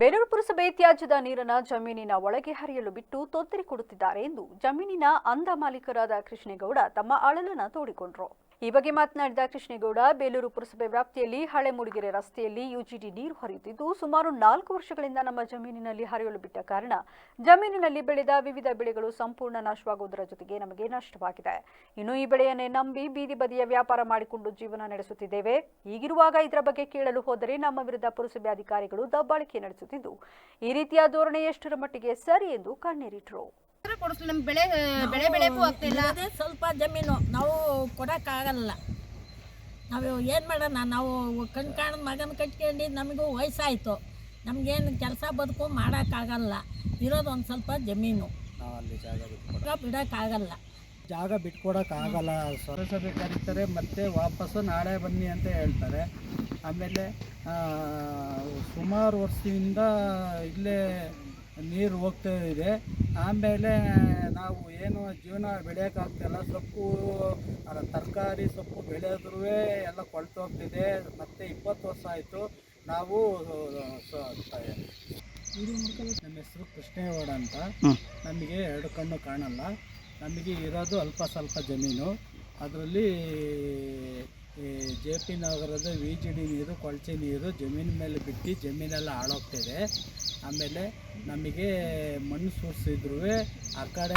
ಬೇಲೂರು ಪುರಸಭೆ ತ್ಯಾಜ್ಯದ ನೀರನ್ನು ಜಮೀನಿನ ಒಳಗೆ ಹರಿಯಲು ಬಿಟ್ಟು ತೊಂದರೆ ಕೊಡುತ್ತಿದ್ದಾರೆ ಎಂದು ಜಮೀನಿನ ಅಂಧ ಮಾಲೀಕರಾದ ಕೃಷ್ಣೇಗೌಡ ತಮ್ಮ ಅಳಲನ್ನು ತೋಡಿಕೊಂಡ್ರು. ಈ ಬಗ್ಗೆ ಮಾತನಾಡಿದ ಕೃಷ್ಣೇಗೌಡ, ಬೇಲೂರು ಪುರಸಭೆ ವ್ಯಾಪ್ತಿಯಲ್ಲಿ ಹಳೆ ಮೂಡಿಗೆರೆ ರಸ್ತೆಯಲ್ಲಿ ಯುಜಿಡಿ ನೀರು ಹರಿಯುತ್ತಿದ್ದು, ಸುಮಾರು ನಾಲ್ಕು ವರ್ಷಗಳಿಂದ ನಮ್ಮ ಜಮೀನಿನಲ್ಲಿ ಹರಿಯಲು ಬಿಟ್ಟ ಕಾರಣ ಜಮೀನಿನಲ್ಲಿ ಬೆಳೆದ ವಿವಿಧ ಬೆಳೆಗಳು ಸಂಪೂರ್ಣ ನಾಶವಾಗುವುದರ ಜೊತೆಗೆ ನಮಗೆ ನಷ್ಟವಾಗಿದೆ. ಇನ್ನು ಈ ಬೆಳೆಯನ್ನೇ ನಂಬಿ ಬೀದಿ ಬದಿಯ ವ್ಯಾಪಾರ ಮಾಡಿಕೊಂಡು ಜೀವನ ನಡೆಸುತ್ತಿದ್ದೇವೆ. ಹೀಗಿರುವಾಗ ಇದರ ಬಗ್ಗೆ ಕೇಳಲು ಹೋದರೆ ನಮ್ಮ ವಿರುದ್ಧ ಪುರಸಭೆ ಅಧಿಕಾರಿಗಳು ದಬ್ಬಾಳಿಕೆ ನಡೆಸುತ್ತಿದ್ದು, ಈ ರೀತಿಯ ಧೋರಣೆ ಎಷ್ಟರ ಮಟ್ಟಿಗೆ ಸರಿ ಎಂದು ಕಣ್ಣೀರಿಟ್ರು ಕೊಡಿಸ್ಲಿ ನಮ್ಗೆ ಬೆಳೆ ಬೆಳೆ ಬೆಳೆಗೂ ಆಗ್ತಿಲ್ಲ. ಸ್ವಲ್ಪ ಜಮೀನು ನಾವು ಕೊಡೋಕ್ಕಾಗಲ್ಲ ನಾವು ಏನು ಮಾಡೋಣ ನಾವು ಕಣ್ ಕಾಣದ ಮಗನ ಕಟ್ಕೊಂಡು ನಮಗೂ ವಯಸ್ಸಾಯಿತು. ನಮಗೇನು ಕೆಲಸ ಬದುಕು ಮಾಡೋಕ್ಕಾಗಲ್ಲ ಇರೋದು ಒಂದು ಸ್ವಲ್ಪ ಜಮೀನು. ನಾವು ಅಲ್ಲಿ ಜಾಗ ಬಿಟ್ಕೊಡ ಜಾಗ ಬಿಡೋಕ್ಕಾಗಲ್ಲ ಜಾಗ ಬಿಟ್ಕೊಡೋಕ್ಕಾಗಲ್ಲ ಸೊರಸಭೆ ಕರೀತಾರೆ ಮತ್ತೆ ವಾಪಸ್ಸು ನಾಳೆ ಬನ್ನಿ ಅಂತ ಹೇಳ್ತಾರೆ. ಆಮೇಲೆ ಸುಮಾರು ವರ್ಷದಿಂದ ಇಲ್ಲೇ ನೀರು ಹೋಗ್ತಾ ಇದೆ. ಆಮೇಲೆ ನಾವು ಏನು ಜೀವನ ಬೆಳೆಯೋಕ್ಕಾಗ್ತಿಲ್ಲ ಸೊಪ್ಪು ಅಲ್ಲ ತರಕಾರಿ ಸೊಪ್ಪು ಬೆಳೆದ್ರೂ ಎಲ್ಲ ಕೊಳ್ತು ಹೋಗ್ತಿದೆ. ಮತ್ತು ಇಪ್ಪತ್ತು ವರ್ಷ ಆಯಿತು. ನಾವು ನಮ್ಮ ಹೆಸರು ಕೃಷ್ಣೇಗೌಡ ಅಂತ. ನಮಗೆ ಎರಡು ಕಣ್ಣು ಕಾಣಲ್ಲ. ನಮಗೆ ಇರೋದು ಅಲ್ಪ ಸ್ವಲ್ಪ ಜಮೀನು. ಅದರಲ್ಲಿ ಜೆ ಪಿ ನಗರದ ವಿ ಜಿ ಡಿ ನೀರು ಕೊಳಚೆ ನೀರು ಜಮೀನು ಮೇಲೆ ಬಿಟ್ಟು ಜಮೀನೆಲ್ಲ ಹಾಳೋಗ್ತಿದೆ. ಆಮೇಲೆ ನಮಗೆ ಮಣ್ಣು ಸೂರಿಸಿದ್ರು ಆ ಕಡೆ